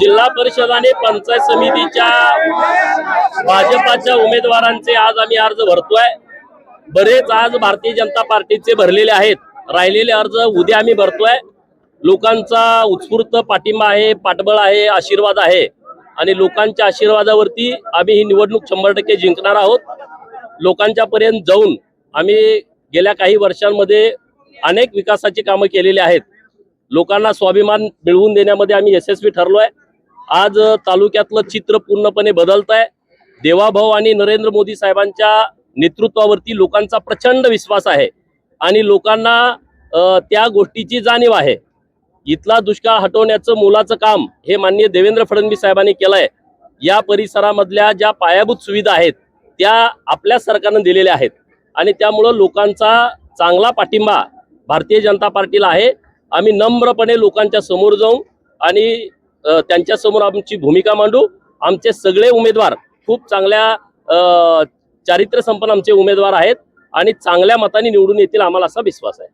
जिल्हा परिषद आणि पंचायत समितीच्या भाजपाच्या उमेदवारांचे आज आम्ही अर्ज भरतोय. बरेच आज भारतीय जनता पार्टीचे भरलेले आहेत. राहिलेले अर्ज उद्या आम्ही भरतोय. लोकांचा उत्स्फूर्त पाठिंबा आहे पाठबळ आहे आशीर्वाद आहे. आणि लोकांच्या आशीर्वादावरती आम्ही ही निवडणूक शंभर टक्के जिंकणार आहोत. लोकांच्या पर्यंत जाऊन आम्ही गेल्या काही वर्षांमध्ये अनेक विकासाची कामं केलेली आहेत. लोकांना स्वाभिमान मिळवून देण्यामध्ये आम्ही यशस्वी ठरलो आहे आज तालुक्यातलं चित्र पूर्णपणे बदलत आहे देवाभाऊ आणि नरेंद्र मोदी साहेबांच्या नेतृत्वावरती लोकांचा प्रचंड विश्वास आहे. आणि लोकांना त्या गोष्टीची जाणीव आहे. इथला दुष्काळ हटवण्याचं मोलाचं काम हे माननीय देवेंद्र फडणवीस साहेबांनी केलंय. या परिसरामधल्या ज्या पायाभूत सुविधा आहेत त्या आपल्या सरकारनं दिलेल्या आहेत. आणि त्यामुळं लोकांचा चांगला पाठिंबा भारतीय जनता पार्टीला आहे. आम्ही नम्रपणे लोकांच्या समोर जाऊ आणि अ, त्यांच्यासमोर आमची भूमिका मांडू. आमचे सगळे उमेदवार खूप चांगल्या चारित्र्य संपन्न आमचे उमेदवार आहेत आणि चांगल्या मताने निवडून येतील आम्हाला असा विश्वास आहे.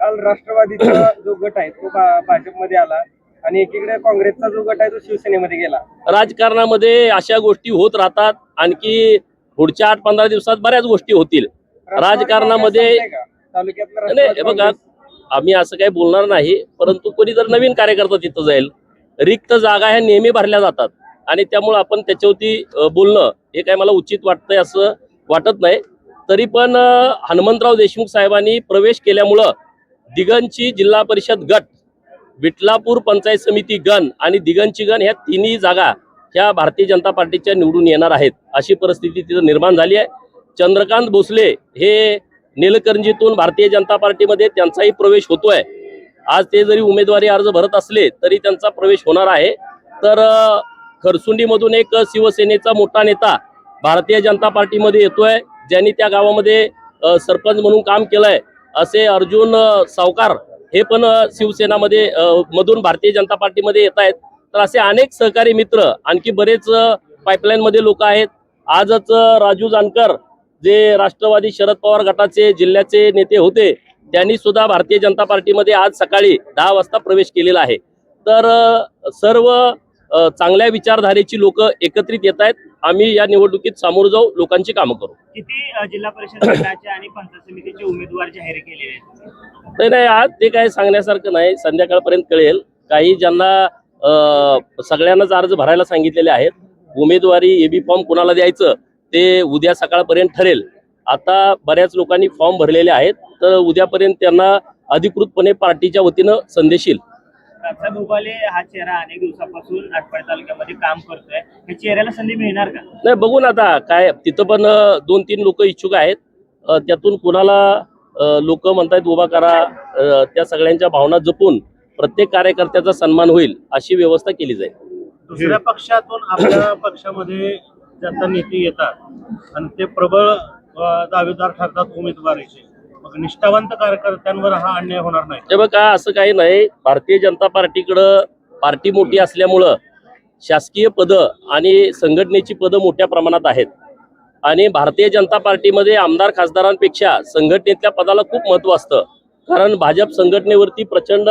काल राष्ट्रवादीचा जो गट आहे तो भाजपमध्ये आला आणि एकीकडे काँग्रेसचा जो गट आहे तो शिवसेनेमध्ये गेला. राजकारणामध्ये अशा गोष्टी होत राहतात. आणखी पुढच्या आठ पंधरा दिवसात बऱ्याच गोष्टी होतील. राजकारणामध्ये बघा आम्ही असं काही बोलणार नाही परंतु कोणी जर नवीन कार्यकर्ता तिथं जाईल रिक्त जागा ह्या नेहमी भरल्या जातात. आणि त्यामुळं आपण त्याच्यावरती बोलणं हे काय मला उचित वाटतंय असं वाटत नाही. तरी पण हनुमंतराव देशमुख साहेबांनी प्रवेश केल्यामुळं दिगंची जिल्हा परिषद गट विटलापूर पंचायत समिती गण आणि दिगंची गण ह्या तिन्ही जागा ह्या भारतीय जनता पार्टीच्या निवडून येणार आहेत अशी परिस्थिती तिथं निर्माण झाली आहे. चंद्रकांत भोसले हे निलकरंजीतून भारतीय जनता पार्टीमध्ये त्यांचाही प्रवेश होतोय. आज ते जरी उमेदवारी अर्ज भरत असले तरी त्यांचा प्रवेश होणार आहे. तर खरसुंडीमधून एक शिवसेनेचा मोठा नेता भारतीय जनता पार्टीमध्ये येतोय ज्यांनी त्या गावामध्ये सरपंच म्हणून काम केलंय. असे अर्जुन सावकार हे पण शिवसेनामध्ये मधून भारतीय जनता पार्टीमध्ये येत आहेत. तर असे अनेक सहकारी मित्र आणखी बरेच पाईपलाईन मध्ये लोक आहेत. आजच राजू जानकर जे राष्ट्रवादी शरद पवार गटाचे जिल्ह्याचे नेते होते त्यांनी सुद्धा भारतीय जनता पार्टीमध्ये आज सकाळी दहा वाजता प्रवेश केलेला आहे. तर सर्व चांगल्या विचारधारेची लोक एकत्रित येत आहेत. आम्ही या निवडणुकीत सामोरं जाऊ लोकांची कामं करू. किती जिल्हा परिषद गटाचे आणि पंचायत समितीचे उमेदवार जाहीर केलेले आहेत? नाही नाही आज ते काय सांगण्यासारखं नाही. संध्याकाळपर्यंत कळेल. काही ज्यांना सगळ्यांनाच अर्ज भरायला सांगितलेले आहेत. उमेदवारी एबी फॉर्म कुणाला द्यायचं ते उद्या सकाळपर्यंत ठरेल. आता बऱ्याच लोकांनी फॉर्म भरलेले आहेत. तर उद्यापर्यंत त्यांना अधिकृतपणे पार्टीच्या वतीनं संदेश येईल. हा चेहरा अनेक दिवसापासून आटपाडी तालुक्यामध्ये काम करतोय. या चेहऱ्याला संधी मिळणार का? नाही बघू ना आता काय तिथं पण दोन तीन लोक इच्छुक आहेत. त्यातून कुणाला लोक म्हणतायत उभा करा. त्या सगळ्यांच्या भावना जपून प्रत्येक कार्यकर्त्याचा सन्मान होईल अशी व्यवस्था केली जाईल. दुसऱ्या पक्षातून आपल्या पक्षामध्ये ज्यांचा नेते येतात आणि ते प्रबळ दावेदार ठरतात उमेदवारीचे. मग निष्ठावंत कार्यकर्त्यांवर हा अन्याय होणार नाही. हे बघा असं काही नाही. भारतीय जनता पार्टीकडं पार्टी मोठी असल्यामुळं शासकीय पदं आणि संघटनेची पदं मोठ्या प्रमाणात आहेत. आणि भारतीय जनता पार्टीमध्ये आमदार खासदारांपेक्षा संघटनेतल्या पदाला खूप महत्त्व असतं. कारण भाजप संघटनेवरती प्रचंड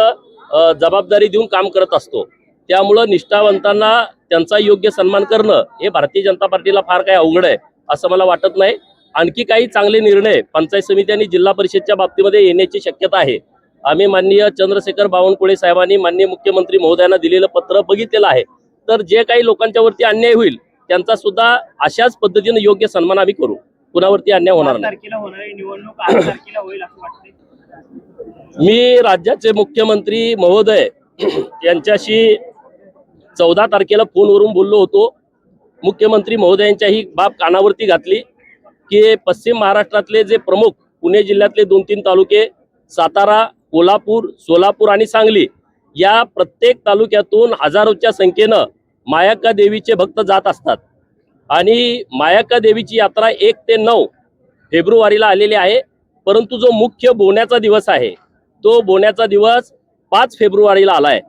जबाबदारी देऊन काम करत असतो. त्यामुळं निष्ठावंतांना त्यांचा योग्य सन्मान करणं हे भारतीय जनता पार्टीला फार काही अवघड आहे असं मला वाटत नाही. आणखी काही चांगले निर्णय पंचायत समिती आणि जिल्हा परिषदच्या बाबतीमध्ये येण्याची शक्यता आहे. आम्ही माननीय चंद्रशेखर बावनकुळे साहेबांनी माननीय मुख्यमंत्री महोदयांना दिलेलं पत्र बघितलेलं आहे. तर जे काही लोकांच्यावरती अन्याय होईल त्यांचा सुद्धा अशाच पद्धतीने योग्य सन्मान आम्ही करू. कुणावरती अन्याय होणार नाही. मी राज्याचे मुख्यमंत्री महोदय यांच्याशी चौदा तारखेला फोनवरून बोललो होतो. मुख्यमंत्री महोदयांच्या ही बाब कानावरती घातली. की पश्चिम महाराष्ट्रातले जे प्रमुख पुणे जिल्ह्यातले दोन तीन तालुके सातारा कोल्हापूर सोलापूर आणि सांगली या प्रत्येक तालुक्यातून हजारोच्या संख्येनं मायाक्का देवीचे भक्त जात असतात. आणि मायाक्का देवीची यात्रा एक ते नऊ फेब्रुवारीला आलेली आहे. परंतु जो मुख्य बोण्याचा दिवस आहे तो बोण्याचा दिवस पाच फेब्रुवारीला आला आहे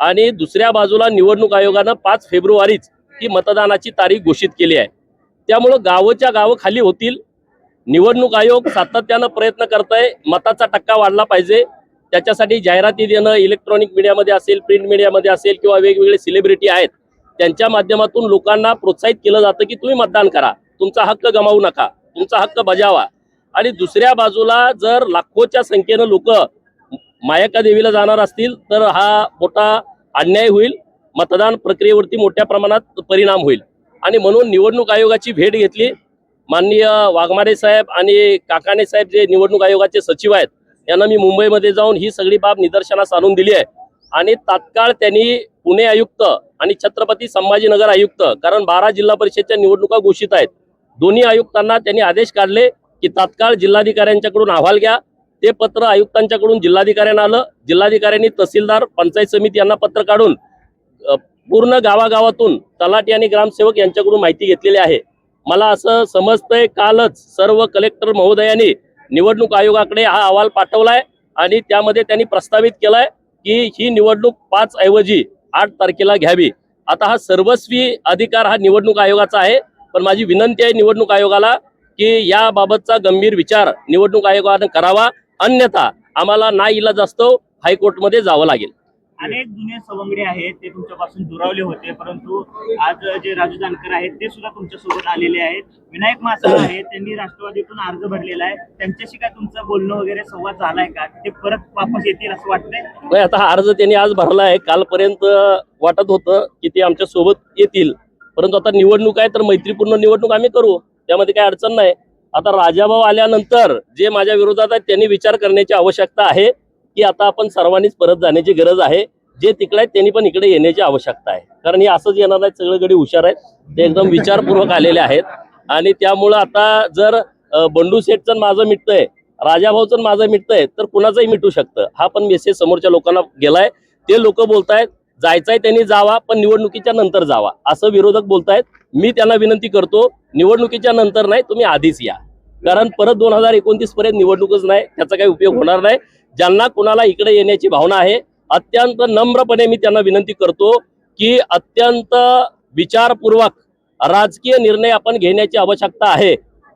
आणि दुसऱ्या बाजूला निवडणूक आयोगानं पाच फेब्रुवारीच ही मतदानाची तारीख घोषित केली आहे. त्यामुळं गावच्या गावं खाली होतील. निवडणूक आयोग सातत्यानं प्रयत्न करत आहे मताचा टक्का वाढला पाहिजे. त्याच्यासाठी जाहिराती देणं इलेक्ट्रॉनिक मीडियामध्ये असेल प्रिंट मीडियामध्ये असेल किंवा वेगवेगळे सेलिब्रिटी आहेत त्यांच्या माध्यमातून लोकांना प्रोत्साहित केलं जातं की तुम्ही मतदान करा. तुमचा हक्क गमावू नका. तुमचा हक्क बजावा. आणि दुसऱ्या बाजूला जर लाखोच्या संख्येनं लोक मायका देवीला जाणार असतील तर हा मोठा अन्याय होईल. मतदान प्रक्रियेवरती मोठ्या प्रमाणात परिणाम होईल. आणि म्हणून निवडणूक आयोगाची भेट घेतली. माननीय वाघमारे साहेब आणि काकाने साहेब जे निवडणूक आयोगाचे सचिव आहेत यांना मी मुंबईमध्ये जाऊन ही सगळी बाब निदर्शनास आणून दिली आहे. आणि तात्काळ त्यांनी पुणे आयुक्त आणि छत्रपती संभाजीनगर आयुक्त कारण बारा जिल्हा परिषदच्या निवडणुका घोषित आहेत. दोन्ही आयुक्तांना त्यांनी आदेश काढले की तात्काळ जिल्हाधिकाऱ्यांच्याकडून अहवाल घ्या. ते पत्र आयुक्तांच्याकडून जिल्हाधिकाऱ्यांना आलं. जिल्हाधिकाऱ्यांनी तहसीलदार पंचायत समिती यांना पत्र काढून पूर्ण गावागावातून तलाठी आणि ग्रामसेवक यांच्याकडून माहिती घेतलेली आहे. मला असं समजतंय कालच सर्व कलेक्टर महोदयांनी निवडणूक आयोगाकडे हा अहवाल पाठवलाय आणि त्यामध्ये त्यांनी प्रस्तावित केलाय की ही निवडणूक पाच ऐवजी आठ तारखेला घ्यावी. आता हा सर्वस्वी अधिकार हा निवडणूक आयोगाचा आहे पण माझी विनंती आहे निवडणूक आयोगाला की याबाबतचा गंभीर विचार निवडणूक आयोगानं करावा. अन्यथा आम्हाला ना इलाज असतो हायकोर्टमध्ये जावं लागेल. अनेक जुने सवंगडे आहेत ते तुमच्यापासून दुरावले होते परंतु आज जे राजू जानकर आहेत ते सुद्धा तुमच्यासोबत आलेले आहेत. विनायक मासाळ आहेत त्यांनी राष्ट्रवादीतून अर्ज भरलेला आहे. त्यांच्याशी काय तुमचं बोलणं वगैरे संवाद झालाय का? ते परत वापस येतील असं वाटतंय? आता हा अर्ज त्यांनी आज भरला आहे. कालपर्यंत वाटत होतं की ते आमच्यासोबत येतील. परंतु आता निवडणूक आहे तर मैत्रीपूर्ण निवडणूक आम्ही करू. त्यामध्ये काही अडचण नाही. आता राजाभाऊ आल्यानंतर जे माझ्या विरोधात आहेत त्यांनी विचार करण्याची आवश्यकता आहे. की आता आपण सर्वांनीच परत जाण्याची गरज आहे. जे तिकडे आहेत त्यांनी पण इकडे येण्याची आवश्यकता आहे. कारण हे असंच येणार नाही सगळे गडी हुशार आहेत. ते एकदम विचारपूर्वक आलेले आहेत. आणि त्यामुळं आता जर बंडू शेठचं माझं मिटतंय राजाभाऊचं माझं मिटतंय तर कुणाचंही मिटू शकतं. हा पण मेसेज समोरच्या लोकांना गेलाय. ते लोक बोलतायत जायचंय त्यांनी जावा पण निवडणुकीच्या नंतर जावा. असं विरोधक बोलतायत. मी त्यांना विनंती करतो निवडणुकीच्या नंतर नाही तुम्ही आधीच या. कारण परत दोन हजार एकोणतीस पर्यंत निवडणूकच नाही त्याचा काही उपयोग होणार नाही. ज्यांना कुणाला इकडे येण्याची भावना आहे अत्यंत नम्रपणे मी त्यांना विनंती करतो की अत्यंत विचारपूर्वक राजकीय निर्णय आपण घेण्याची आवश्यकता आहे.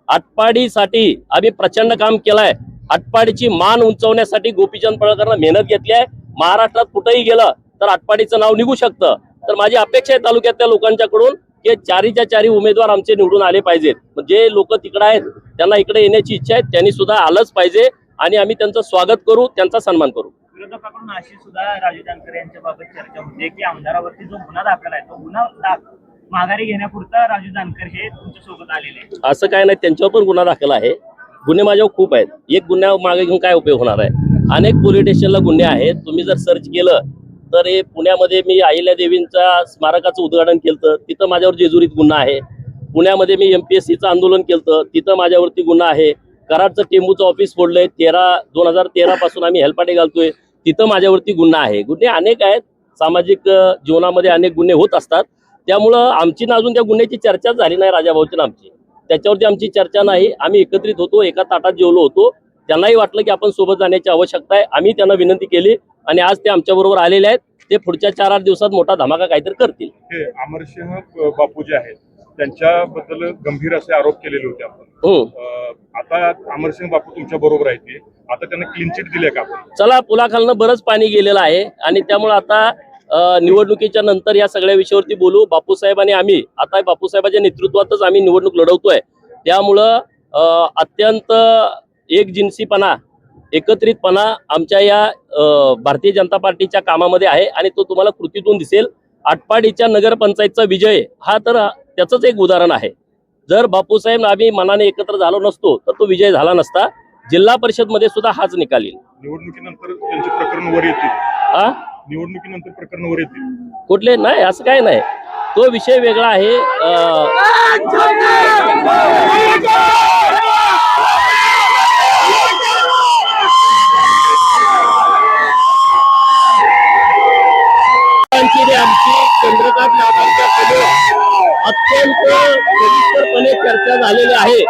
आटपाडीसाठी आम्ही प्रचंड काम केलंय. आटपाडीची मान उंचवण्यासाठी गोपीचंद पळकरनं मेहनत घेतली आहे. महाराष्ट्रात कुठेही गेलं तर आटपाडीचं नाव निघू शकतं. तर माझी अपेक्षा आहे तालुक्यातल्या लोकांच्याकडून की चारीच्या चारी उमेदवार आमचे निवडून आले पाहिजेत. जे लोक तिकडे आहेत त्यांना इकडे येण्याची इच्छा आहे त्यांनी सुद्धा आलंच पाहिजे. आणि आम्ही त्यांचं स्वागत करू त्यांचा सन्मान करू. विरोधकाकडून अशी सुद्धा राजू जानकर चर्चा होते की आमदारावरती जो गुन्हा दाखल आहे तो गुन्हा माघारी घेण्यापुरता राजू जानकर हे तुमच्यासोबत आलेले. असं काय नाही त्यांच्यावर पण गुन्हा दाखल आहे. गुन्हे माझ्यावर खूप आहेत. एक गुन्ह्या मागे घेऊन काय उपयोग होणार आहे? अनेक पोलीस स्टेशनला गुन्हे आहेत. तुम्ही जर सर्च केलं तर हे पुण्यामध्ये मी अहिल्या देवींच्या स्मारकाचं उद्घाटन केलं तिथं माझ्यावर जेजुरीत गुन्हा आहे. पुण्यामध्ये मी एमपीएससीचं आंदोलन केलं तिथं माझ्यावरती गुन्हा आहे. कराडचं टेंबूचं ऑफिस फोडलंय. तेरा दोन हजार तेरा पासून आम्ही हेलपाटे घालतोय. तिथं माझ्यावरती गुन्हा आहे. गुन्हे अनेक आहेत. सामाजिक जीवनामध्ये अनेक गुन्हे होत असतात. त्यामुळं आमची ना अजून त्या गुन्ह्याची चर्चा झाली नाही राजाभाऊची ना आमची त्याच्यावरती आमची चर्चा नाही. आम्ही एकत्रित होतो एका ताटात जेवलो होतो. त्यांनाही वाटलं की आपण सोबत जाण्याची आवश्यकता आहे. आम्ही त्यांना विनंती केली आणि आज ते आमच्या बरोबर आलेले आहेत. ते पुढच्या चार आठ दिवसात मोठा धमाका काहीतरी करतील. अमरसिंह बापू जे आहेत. त्यांच्याबद्दल गंभीर असे आरोप केलेले होते आपण. अं, आता अमरसिंह बापू तुमच्या बरोबर आहेत ते. आता त्यांना क्लीन चिट दिले का चला पुलाखालनं बरंच पाणी गेलेलं आहे आणि त्यामुळे आता निवडणुकीच्या नंतर या सगळ्या विषयावरती बोलू. बापूसाहेब आणि आम्ही आता बापूसाहेबांच्या नेतृत्वातच आम्ही निवडणूक लढवतोय. त्यामुळं अत्यंत एकजिन्सीपणा एकत्रितपणा आमच्या या भारतीय जनता पार्टीच्या कामामध्ये आहे आणि तो तुम्हाला कृतीतून दिसेल. आटपाडीच्या नगरपंचायतचा विजय हा तर त्याचंच एक उदाहरण आहे. जर बापूसाहेब आम्ही मनाने एकत्र झालो नसतो तर तो विजय झाला नसता. जिल्हा परिषदमध्ये सुद्धा हाच निकाल येईल. निवडणुकीनंतर त्यांचे प्रकरण वर येतील. हा निवडणुकीनंतर प्रकरण वर येतील. कुठले? नाही असं काय नाही. तो विषय वेगळा आहे अं, लोकांची आणि आमची चंद्रकांत नावांच्या समोर अत्यंत चर्चा झालेली आहे.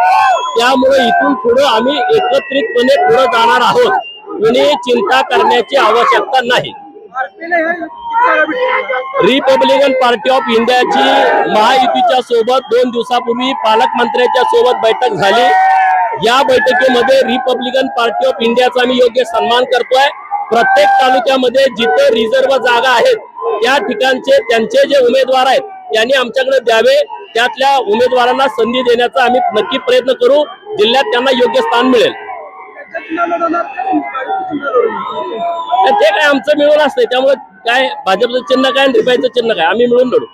त्यामुळे इथून पुढे आम्ही एकत्रितपणे पुढे जाणार आहोत. कुणी चिंता करण्याची आवश्यकता नाही. रिपब्लिकन पार्टी ऑफ इंडियाची महायुतीच्या सोबत दोन दिवसापूर्वी पालकमंत्र्यांच्या सोबत बैठक झाली. या बैठकीमध्ये रिपब्लिकन पार्टी ऑफ इंडियाचा मी योग्य सन्मान करतोय. प्रत्येक तालुक्यामध्ये जिथे रिझर्व जागा आहेत त्या ठिकाणचे त्यांचे जे उमेदवार आहेत यांनी आमच्याकडे द्यावे त्यातल्या उमेदवारांना संधी देण्याचा आम्ही नक्की प्रयत्न करू जिल्ह्यात त्यांना योग्य स्थान मिळेल. ते काय आमचं मिळून असतंय त्यामुळे काय भाजपचं चिन्ह काय आणि रिपाईचं चिन्ह काय आम्ही मिळून लढू.